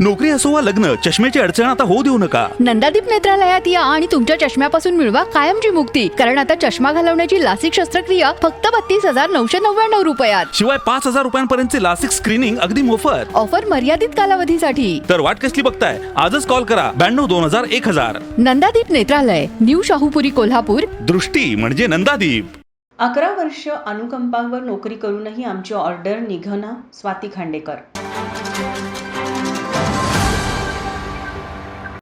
नोकरी असो वा लग्न चष्म्याची अडचण आता होऊ देऊ नका. नंदादीप नेत्रालयात या आणि तुमच्या चष्म्यापासून मिळवा कायमची मुक्ती. कारण आता चष्मा घालवण्याची लासिक शस्त्रक्रिया फक्त बत्तीस हजार नऊशे नव्याण्णव रुपयात. शिवाय पाच हजार रुपयांपर्यंतचे लासिक स्क्रीनिंग अगदी मोफत. ऑफर मर्यादित कालावधीसाठी. तर वाट कसली बघताय? आजच कॉल करा. ब्याण्णव दोन हजार एक हजार. नंदादीप नेत्रालय न्यू शाहूपुरी कोल्हापूर. दृष्टी म्हणजे नंदादीप. अकरा वर्ष अनुकंपावर नोकरी करूनही आमची ऑर्डर निघना स्वाती खांडेकर.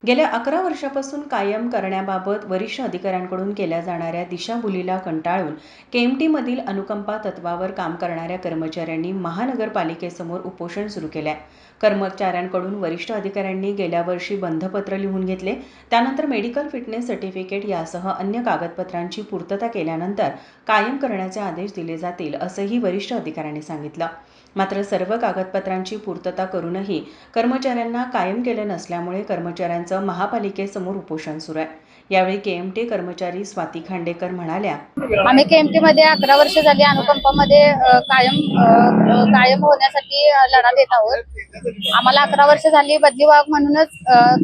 गेल्या अकरा वर्षापासून कायम करण्याबाबत वरिष्ठ अधिकाऱ्यांकडून केल्या जाणाऱ्या दिशाभुलीला कंटाळून केएमटीमधील अनुकंपा तत्वावर काम करणाऱ्या कर्मचाऱ्यांनी महानगरपालिकेसमोर उपोषण सुरू केलंय. कर्मचाऱ्यांकडून वरिष्ठ अधिकाऱ्यांनी गेल्या वर्षी बंधपत्र लिहून घेतले. त्यानंतर मेडिकल फिटनेस सर्टिफिकेट यासह अन्य कागदपत्रांची पूर्तता केल्यानंतर कायम करण्याचे आदेश दिले जातील असंही वरिष्ठ अधिकाऱ्यांनी सांगितलं. मात्र सर्व कागदपत्रांची पूर्तता करूनही कर्मचाऱ्यांना कायम केलं नसल्यामुळे कर्मचाऱ्यांचं महापालिकेसमोर उपोषण सुरू आहे. यावेळी केएमटी कर्मचारी स्वाती खांडेकर म्हणाल्या आम्ही केएमटी मध्ये अकरा वर्ष झाली अनुकंपामध्ये कायम कायम होण्यासाठी लढा देत आहोत. आम्हाला अकरा वर्ष झाली बदली वाघ म्हणूनच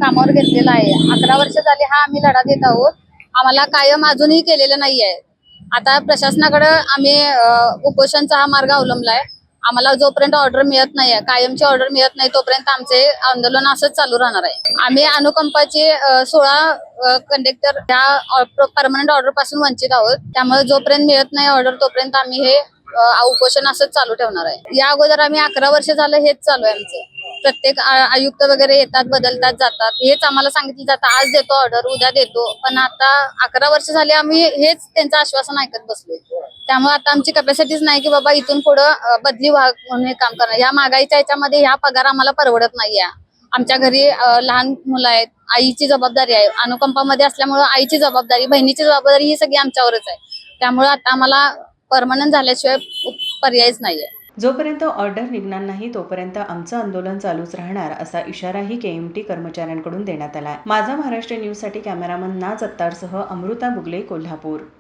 कामावर घेतलेला आहे. अकरा वर्ष झाली हा आम्ही लढा देत आहोत. आम्हाला कायम अजूनही केलेलं नाहीये. आता प्रशासनाकडे आम्ही उपोषणचा हा मार्ग अवलंबलाय. आम्हाला जोपर्यंत ऑर्डर मिळत नाहीये कायमची ऑर्डर मिळत नाही तोपर्यंत आमचे आंदोलन असंच चालू राहणार आहे. आम्ही अनुकंपाचे सोळा कंडक्टर ह्या परमनंट ऑर्डरपासून वंचित आहोत. त्यामुळे जोपर्यंत मिळत नाही ऑर्डर तोपर्यंत आम्ही हे उपोषण असंच चालू ठेवणार आहे. या अगोदर आम्ही अकरा वर्ष झालं हेच चालू आहे आमचं. प्रत्येक आयुक्त वगैरे येतात बदलतात जातात. हेच आम्हाला सांगितलं जातं. आज देतो ऑर्डर उद्या देतो. पण आता अकरा वर्ष झाली आम्ही हेच त्यांचं आश्वासन ऐकत बसलोय. त्यामुळे आता आमची कपॅसिटीच नाही की बाबा इथून पुढं बदली व्हा म्हणून हे काम करणार. या महागाईच्या याच्यामध्ये ह्या पगार आम्हाला परवडत नाहीये. आमच्या घरी लहान मुलं आहेत. आईची जबाबदारी आहे. अनुकंपामध्ये असल्यामुळं आईची जबाबदारी बहिणीची जबाबदारी ही सगळी आमच्यावरच आहे. त्यामुळे आता आम्हाला परमनंट झाल्याशिवाय पर्यायच नाहीये. जोपर्यंत ऑर्डर निघणार नाही तोपर्यंत आमचं आंदोलन चालूच राहणार असा इशाराही केएमटी कर्मचाऱ्यांकडून देण्यात आला माझा महाराष्ट्र न्यूजसाठी कॅमेरामन ना जत्तारसह अमृता बुगले कोल्हापूर.